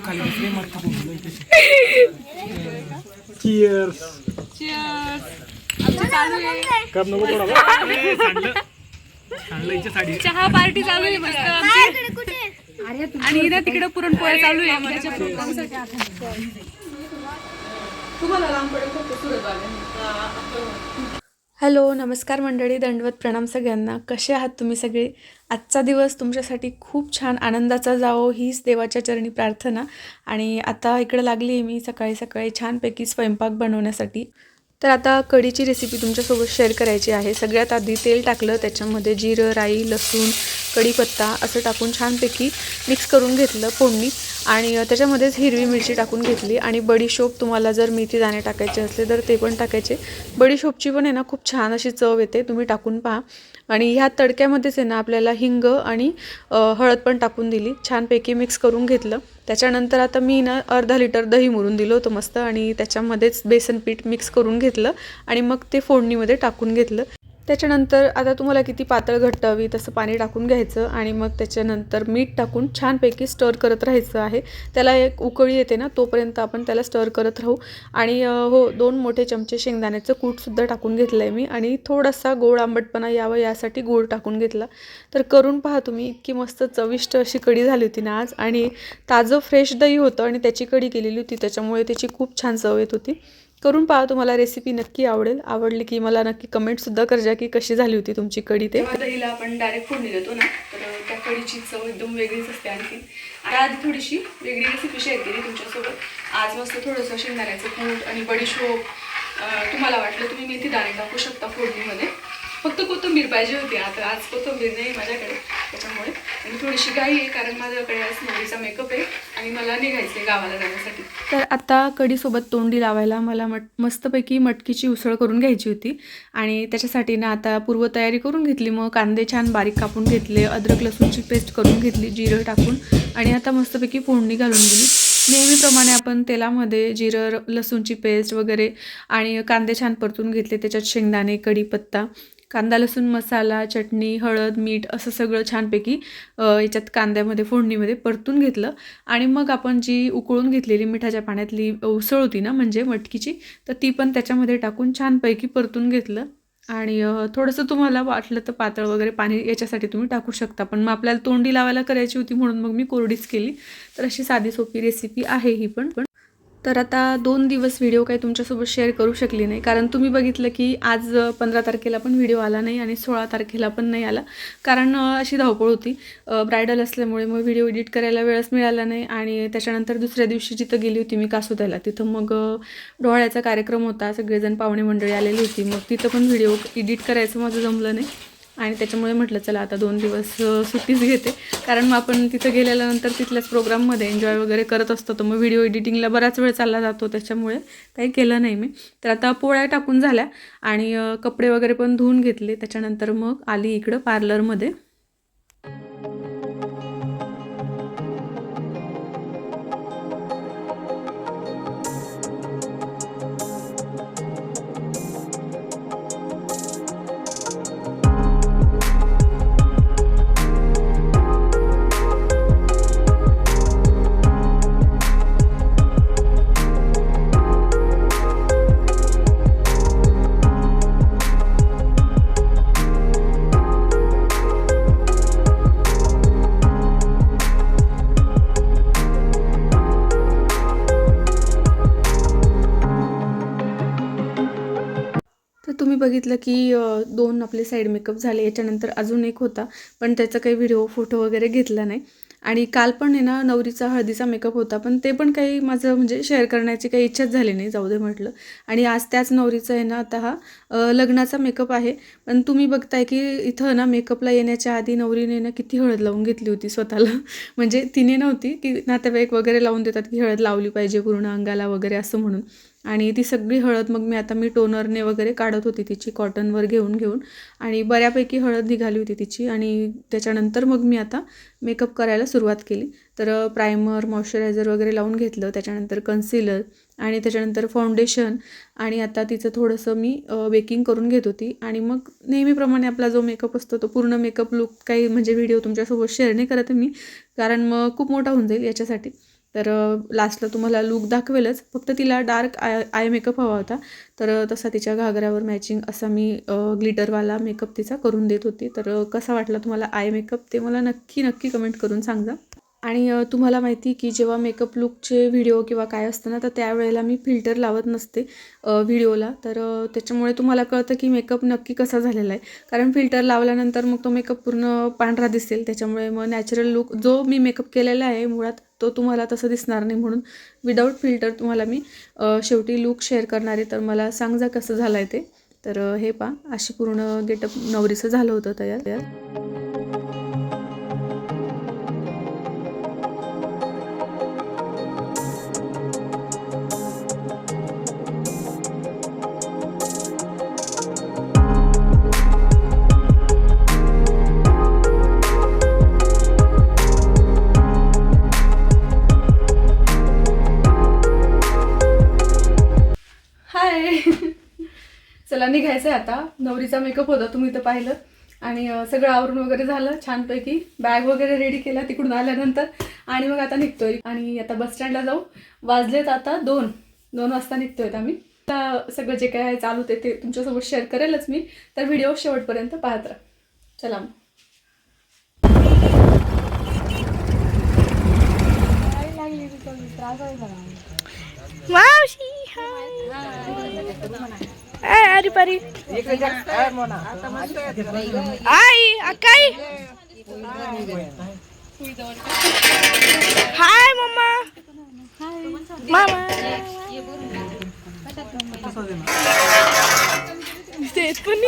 खाली बसले इथे. चिअर्स आमची चालू आहे कप नको थोडा हिच्या साडी चहा पार्टी चालू आहे मस्त आमची आणि इथं तिकडे पुरणपोळ्या चालू आहे उद्याच्या प्रोग्रामसाठी हॅलो नमस्कार मंडळी दंडवत प्रणाम सगळ्यांना. कसे आहात तुम्ही सगळे? आजचा दिवस तुमच्यासाठी खूप छान आनंदाचा जावो हीच देवाच्या चरणी प्रार्थना. आणि आता इकडं लागली आहे मी सकाळी सकाळी छानपैकी स्वयंपाक बनवण्यासाठी. तर आता कढीची रेसिपी तुमच्यासोबत शेअर करायची आहे. सगळ्यात आधी तेल टाकलं त्याच्यामध्ये जिरं राई लसूण कढीपत्ता असं टाकून छानपैकी मिक्स करून घेतलं फोडणी आणि त्याच्यामध्येच हिरवी मिरची टाकून घेतली आणि बडीशोप तुम्हाला जर मेथी दाणे टाकायचे असले तर ते पण टाकायचे. बडीशोपची पण आहे ना खूप छान अशी चव येते तुम्ही टाकून पहा. आणि ह्या तडक्यामध्येच आहे ना आपल्याला हिंग आणि हळद पण टाकून दिली. छानपैकी मिक्स करून घेतलं. त्याच्यानंतर आता मी ना अर्धा लिटर दही मुरून दिलं होतं मस्त आणि त्याच्यामध्येच बेसन पीठ मिक्स करून घेतलं आणि मग ते फोडणीमध्ये टाकून घेतलं. त्याच्यानंतर आता तुम्हाला किती पातळ घट्ट हवी तसं पाणी टाकून घ्यायचं आणि मग त्याच्यानंतर मीठ टाकून छानपैकी स्टर करत राहायचं आहे. त्याला एक उकळी येते ना तोपर्यंत आपण त्याला स्टर करत राहू. आणि हो दोन मोठे चमचे शेंगदाण्याचं कूटसुद्धा टाकून घेतलं आहे मी आणि थोडासा गोड आंबटपणा यावं यासाठी गोड टाकून घेतला. तर करून पहा तुम्ही इतकी मस्त चविष्ट अशी कढी झाली होती ना आज. आणि ताजं फ्रेश दही होतं आणि त्याची कढी केलेली होती त्याच्यामुळे त्याची खूप छान चव येत होती. करून पहा तुम्हाला रेसिपी नक्की आवडेल. आवडली की मला नक्की कमेंटसुद्धा करजा की कशी झाली होती तुमची कढी ते. दहीला आपण डायरेक्ट फोडणी देतो ना. तर त्या कढीची चव एकदम वेगळीच असते आणखी. आणि आधी थोडीशी वेगळी रेसिपी शेअर केली तुमच्यासोबत. आज मस्त थोडंसं शेंगदाण्याचं कूट आणि बडीशोप. तुम्हाला वाटलं तुम्ही मेथी दाणे टाकू शकता फोडणीमध्ये. फक्त कोथंबीर पाहिजे होती. आता आज कोथंबीर नाही माझ्याकडे. त्याच्यामुळे आणि थोडीशी घाई आहे कारण माझ्याकडे आज मुलीचा मेकअप आहे आणि मला निघायचं आहे गावाला जाण्यासाठी. तर आता कढीसोबत तोंडी लावायला मला मट मस्तपैकी मटकीची उसळ करून घ्यायची होती. आणि त्याच्यासाठी ना आता पूर्वतयारी करून घेतली मग कांदे छान बारीक कापून घेतले अद्रक लसूणची पेस्ट करून घेतली जिरं टाकून आणि आता मस्तपैकी फोडणी घालून दिली. नेहमीप्रमाणे आपण तेलामध्ये जिरं लसूणची पेस्ट वगैरे आणि कांदे छान परतून घेतले त्याच्यात शेंगदाणे कढीपत्ता कांदा लसूण मसाला चटणी हळद मीठ असं सगळं छानपैकी याच्यात कांद्यामध्ये फोडणीमध्ये परतून घेतलं. आणि मग आपण जी उकळून घेतलेली मिठाच्या पाण्यातली उसळ होती ना म्हणजे मटकीची तर ती पण त्याच्यामध्ये टाकून छानपैकी परतून घेतलं. आणि थोडंसं तुम्हाला वाटलं तर पातळ वगैरे पाणी याच्यासाठी तुम्ही टाकू शकता. पण मग आपल्याला तोंडी लावायला करायची होती म्हणून मग मी कोरडीच केली. तर अशी साधी सोपी रेसिपी आहे ही पण पण. तर आता दोन दिवस व्हिडिओ काही तुमच्यासोबत शेअर करू शकली नाही. कारण तुम्ही बघितलं की आज पंधरा तारखेला पण व्हिडिओ आला नाही आणि सोळा तारखेला पण नाही आला. कारण अशी धावपळ होती. ब्रायडल असल्यामुळे मग व्हिडिओ एडिट करायला वेळच मिळाला नाही आणि त्याच्यानंतर दुसऱ्या दिवशी जिथं गेली होती मी कासोद्याला तिथं मग डोळ्याचा कार्यक्रम होता. सगळेजण पाहुणे मंडळी आलेली होती. मग तिथं पण व्हिडिओ एडिट करायचं माझं जमलं नाही. आणि त्याच्यामुळे म्हटलं चला आता दोन दिवस सुट्टीच घेते. कारण मग आपण तिथं गेल्यानंतर तिथल्याच प्रोग्राममध्ये एन्जॉय वगैरे करत असतो. तर मग व्हिडिओ एडिटिंगला बराच वेळ चालला जातो. त्याच्यामुळे काही केलं नाही मी. तर आता पोळ्या टाकून झाल्या आणि कपडे वगैरे पण धुवून घेतले. त्याच्यानंतर मग आली इकडं पार्लरमध्ये बघितलं की दोन आपले साईड मेकअप झाले याच्यानंतर अजून एक होता. पण त्याचा काही व्हिडिओ फोटो वगैरे घेतला नाही. आणि काल पण आहे ना नवरीचा हळदीचा मेकअप होता. पण ते पण काही माझं म्हणजे शेअर करण्याची काही इच्छाच झाली नाही जाऊ दे म्हटलं. आणि आज त्याच नवरीचं आहे ना आता हा लग्नाचा मेकअप आहे. पण तुम्ही बघताय की इथं ना मेकअपला येण्याच्या आधी नवरीने ना किती हळद लावून घेतली होती स्वतःला. म्हणजे तिने नव्हती की नातेवाईक वगैरे लावून देतात की हळद लावली पाहिजे पूर्ण अंगाला वगैरे असं म्हणून. आणि ती सगळी हळद मग मी आता मी टोनरने वगैरे काढत होती तिची कॉटनवर घेऊन घेऊन. आणि बऱ्यापैकी हळद निघाली होती तिची आणि त्याच्यानंतर मग मी आता मेकअप करायला सुरुवात केली. तर प्रायमर मॉइश्चरायझर वगैरे लावून घेतलं त्याच्यानंतर कन्सिलर आणि त्याच्यानंतर फाउंडेशन आणि आता तिचं थोडंसं मी बेकिंग करून घेत होती. आणि मग नेहमीप्रमाणे आपला जो मेकअप असतो तो पूर्ण मेकअप लुक काही म्हणजे व्हिडिओ तुमच्यासोबत शेअर नाही करत आहे मी कारण मग खूप मोठा होऊन जाईल याच्यासाठी. तर लास्टला तुम्हाला लूक दाखवेलच. फक्त तिला डार्क आय आय मेकअप हवा होता. तर तसा तिच्या घागऱ्यावर मॅचिंग असा मी ग्लिटरवाला मेकअप तिचा करून देत होती. तर कसा वाटला तुम्हाला आय मेकअप ते मला नक्की नक्की कमेंट करून सांगा आणि तुम्हाला माहिती की जेव्हा मेकअप लुकचे व्हिडिओ किंवा काय असतं ना तर त्यावेळेला मी फिल्टर लावत नसते व्हिडिओला. तर त्याच्यामुळे तुम्हाला कळतं की मेकअप नक्की कसा झालेला आहे. कारण फिल्टर लावल्यानंतर मग तो मेकअप पूर्ण पांढरा दिसेल. त्याच्यामुळे मग नॅचरल लुक जो मी मेकअप केलेला आहे मुळात तो तुम्हाला तसं दिसणार नाही म्हणून विदाऊट फिल्टर तुम्हाला मी शेवटी लुक शेअर करणार आहे. तर मला सांग जा कसं झालं आहे ते. तर हे पा अशी पूर्ण गेटअप नवरीचं झालं होतं तयार तयार. चला निघायचं आहे आता. नवरीचा मेकअप होता तुम्ही तर पाहिलं. आणि सगळं आवरून वगैरे झालं छानपैकी. बॅग वगैरे रेडी केला तिकडून आल्यानंतर. आणि मग आता निघतोय. आणि आता बस स्टँडला जाऊ. वाजलेत आता दोन. दोन वाजता निघतोय आम्ही. आता सगळं जे काय आहे चालू ते ते तुमच्यासोबत शेअर करेलच मी. तर व्हिडिओ शेवटपर्यंत पाहत राहा. चला मग. मावशी हाय अरे परी. आई अक्काई. हाय मम्मा. मामा. तेच पण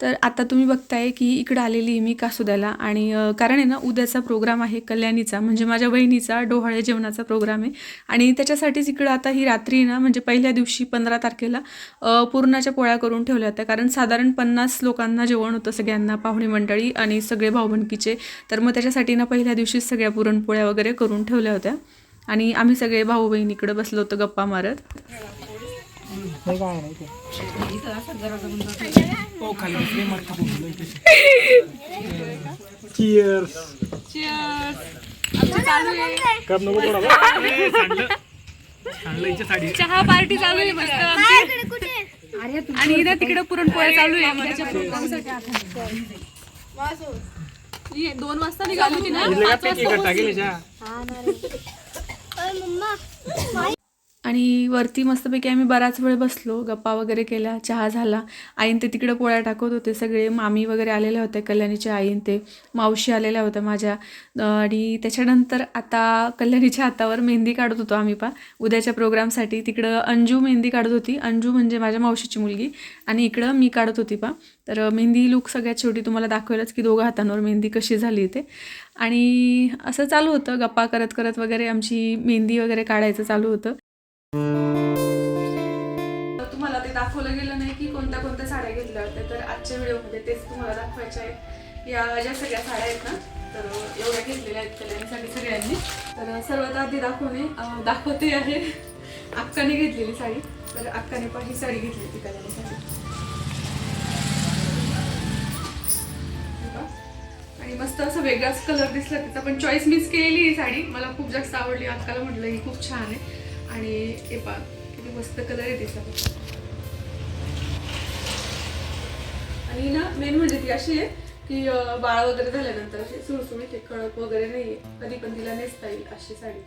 तर आता तुम्ही बघताय की इकडं आलेली आहे मी कासुद्याला आणि कारण आहे ना उद्याचा प्रोग्राम आहे कल्याणीचा म्हणजे माझ्या बहिणीचा डोहाळे जेवणाचा प्रोग्राम आहे. आणि त्याच्यासाठीच इकडं आता ही रात्री ना म्हणजे पहिल्या दिवशी पंधरा तारखेला पूर्णाच्या पुरणाच्या पोळ्या करून ठेवल्या होत्या. कारण साधारण पन्नास लोकांना जेवण होतं सगळ्यांना पाहुणे मंडळी आणि सगळे भाऊबंदकीचे तर मग त्याच्यासाठी ना पहिल्या दिवशीच सगळ्या पुरणपोळ्या वगैरे करून ठेवल्या होत्या. आणि आम्ही सगळे भाऊ बहिणीकडे इकडं बसलो होतो गप्पा मारत. कप नको साडी चहा पार्टी चालू आहे मस्त. आमची. आणि इथं तिकडे पुरणपोळ्या चालू आहे. ही दोन वाजता निघाली होती ना? पाच वाजता. पोहोचली. वरती मस्तपैकी आम्ही बराच वेळ बसलो गप्पा वगैरे केल्या चहा झाला. आईन ते तिकडे पोळ्या टाकत होते सगळे. मामी वगैरे आलेल्या होत्या कल्याणीच्या आईन ते. मावशी आलेल्या होत्या माझ्या. आणि त्याच्यानंतर आता कल्याणीच्या हातावर मेहंदी काढत होतो आम्ही पा उद्याच्या प्रोग्रामसाठी तिकडं अंजू मेहंदी काढत होती. अंजू म्हणजे माझ्या मावशीची मुलगी. आणि इकडं मी काढत होती पा तर मेहंदी लुक सगळ्यात शेवटी तुम्हाला दाखवेलच की दोघं हातांवर मेहंदी कशी झाली ते आणि असं चालू होतं. गप्पा करत करत वगैरे आमची मेहंदी वगैरे काढायचं चालू होतं. तुम्हाला ते दाखवलं गेलं नाही की कोणत्या कोणत्या साड्या घेतल्या होत्या तर आजच्या व्हिडिओमध्ये तेच तुम्हाला दाखवायच्या आहेत या ज्या सगळ्या साड्या आहेत ना तर एवढ्या घेतलेल्या आहेत कल्याणीसाठी सगळ्यांनी. तर सर्वात आधी दाखवणे दाखवते आहे अक्काने घेतलेली साडी. तर अक्काने पण ही साडी घेतली होती कल्याणीसाठी. आणि मस्त असं वेगळाच कलर दिसला तिचा पण चॉईस मिस केलेली ही साडी. मला खूप जास्त आवडली. अक्काला म्हटलं ही खूप छान आहे. आणि हे पा किती मस्त कलर आहे तिचा. आणि ना मेन म्हणजे ती अशी आहे की बाळ वगैरे झाल्यानंतर अशी सुळसुळीत आहे कडक वगैरे नाहीये. कधी पण तिला नेसता येईल अशी साडी.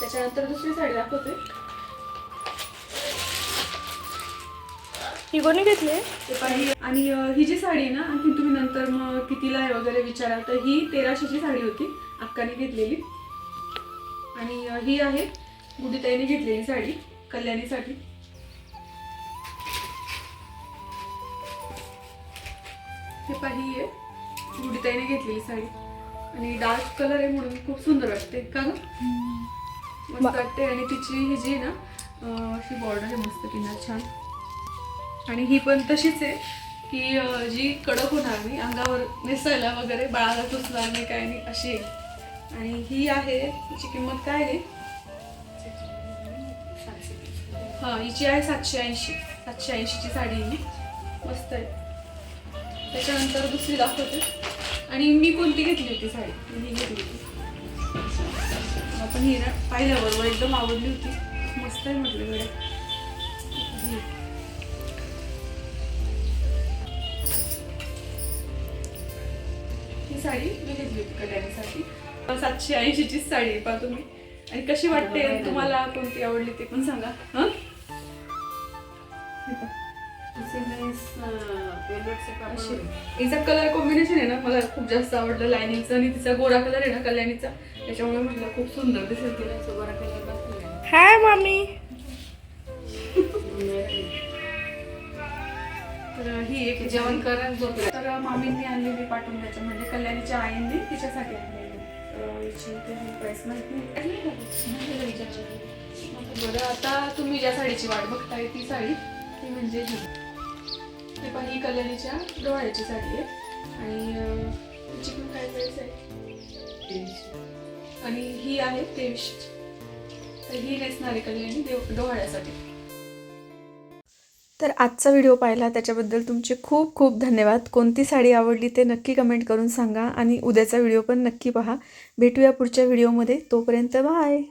त्याच्यानंतर दुसरी साडी दाखवते. ही कोणी घेतली ते आणि ही जी साडी आहे ना आणखी तुम्ही नंतर मग कितीला आहे वगैरे विचारा तर ही तेराशेची साडी होती अक्काने घेतलेली. आणि ही आहे गुडीताईने घेतलेली साडी कल्याणीसाठी. हे पाही आहे गुडीताईने घेतलेली साडी. आणि डार्क कलर आहे म्हणून खूप सुंदर वाटते का ग? मस्त वाटते. आणि तिची ही जी आहे ना अशी बॉर्डर आहे मस्त किनार छान. आणि ही पण तशीच आहे की जी कडक होणार नाही अंगावर नेसायला वगैरे बाळाला टोचणार नाही काय नाही अशी आहे. आणि ही आहे हिची किंमत काय आहे? हा हिची आहे सातशे ऐंशी. सातशे ऐंशीची साडी आहे ही. मस्त आहे. त्याच्यानंतर दुसरी दाखवते. आणि मी कोणती घेतली होती साडी? मी ही घेतली होती. आपण ही ना पाहिल्याबरोबर एकदम आवडली होती. मस्त आहे म्हटलं गड्या. ही साडी सातशे ऐंशीचीच साडी आहे पहा तुम्ही. आणि कशी वाटते? तुम्हाला कोणती आवडली ते पण सांगा. हं? हिचा कलर कॉम्बिनेशन आहे ना मला खूप जास्त आवडलं लायनिंगचं आणि तिचा गोरा कलर आहे ना कल्याणीचा. त्याच्यामुळे म्हटलं खूप सुंदर दिसेल तिला. गोरा कलर हाय मामी तर ही एक जेवण करा तर मामींनी आणलेली पाठवून द्यायचं म्हणजे कल्याणीच्या आईंनी तिच्यासाठी आणलेली. बरं आता तुम्ही ज्या साडीची वाट बघताय ती साडी ती म्हणजे ही ही पण ही कलरीच्या डोळ्याची साडी आहे आणि तिची पण काय प्राईस आहे आणि ही आहे तेवीसशे तर ही नेसणारी कलरी देव डोहाळ्यासाठी. तर आजचा व्हिडिओ पाहिला त्याच्याबद्दल तुमचे खूप खूप धन्यवाद. कोणती साडी आवडली ते नक्की कमेंट करून सांगा आणि उद्याचा व्हिडिओ पण नक्की पहा. भेटूया पुढच्या व्हिडिओमध्ये. तोपर्यंत बाय!